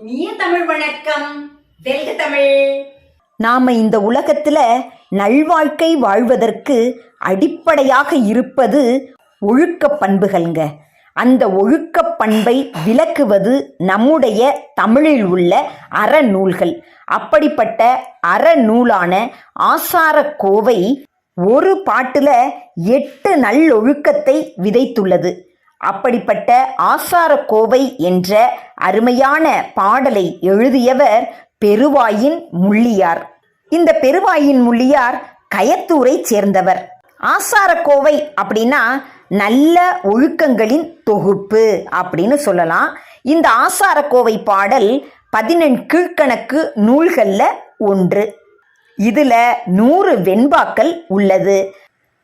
இனிய தமிழ் வணக்கம். வெல்க தமிழ். நாம இந்த உலகத்துல நல்வாழ்க்கை வாழ்வதற்கு அடிப்படையாக இருப்பது ஒழுக்க பண்புகள்ங்க. அந்த ஒழுக்க பண்பை விளக்குவது நம்முடைய தமிழில் உள்ள அறநூல்கள். அப்படிப்பட்ட அறநூலான ஆசார கோவை ஒரு பாட்டுல எட்டு நல்லொழுக்கத்தை விதைத்துள்ளது. அப்படிப்பட்ட ஆசார கோவை என்ற அருமையான பாடலை எழுதியவர் பெருவாயின் முள்ளியார். இந்த பெருவாயின் முள்ளியார் கயத்தூரை சேர்ந்தவர். ஆசாரக்கோவை அப்படின்னா நல்ல ஒழுக்கங்களின் தொகுப்பு அப்படின்னு சொல்லலாம். இந்த ஆசாரக்கோவை பாடல் பதினெண் கீழ்கணக்கு நூல்களில் ஒன்று. இதில் நூறு வெண்பாக்கள் உள்ளது.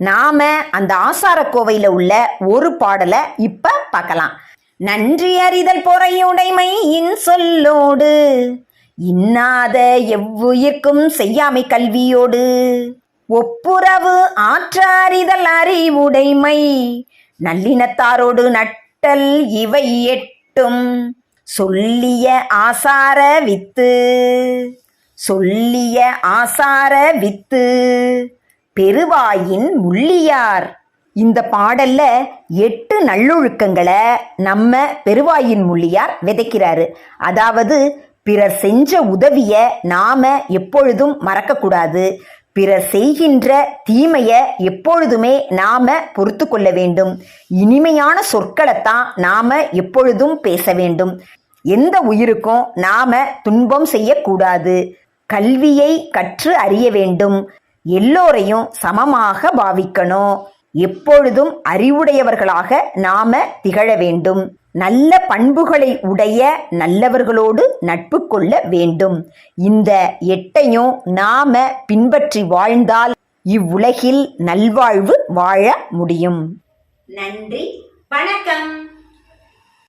நாம அந்த ஆசாரக்கோவையில் உள்ள ஒரு பாடலை இப்போ பார்க்கலாம். நன்றி அறிதல் பொறையுடைமை இன் சொல்லோடு இன்னாத எவ்வுயிர்க்கும் செய்யாமை கல்வியோடு. ஒப்புரவு ஆற்றாரிதல் அறிவுடைமை நல்லினத்தாரோடு நட்டல் இவை எட்டும். சொல்லிய ஆசார வித்து சொல்லிய ஆசார வித்து பெருவாயின் முள்ளியார். இந்த பாடல்ல எட்டு நல்லொழுக்கங்களை நம்ம பெருவாயின் முள்ளியார் விதைக்கிறாரு. அதாவது பிறர் செஞ்ச உதவிய நாம எப்பொழுதும் மறக்கக்கூடாது. பிறர் செய்கின்ற தீமைய எப்பொழுதுமே நாம பொறுத்து கொள்ள வேண்டும். இனிமையான சொற்களைத்தான் நாம எப்பொழுதும் பேச வேண்டும். எந்த உயிருக்கும் நாம துன்பம் செய்யக்கூடாது. கல்வியை கற்று அறிய வேண்டும். எல்லோரையும் சமமாக பாவிக்கணும். எப்பொழுதும் அறிவுடையவர்களாக நாம திகழ வேண்டும். நல்ல பண்புகளை உடைய நல்லவர்களோடு நட்பு கொள்ள வேண்டும். இந்த எட்டையும் நாம பின்பற்றி வாழ்ந்தால் இவ்வுலகில் நல்வாழ்வு வாழ முடியும். நன்றி. வணக்கம்.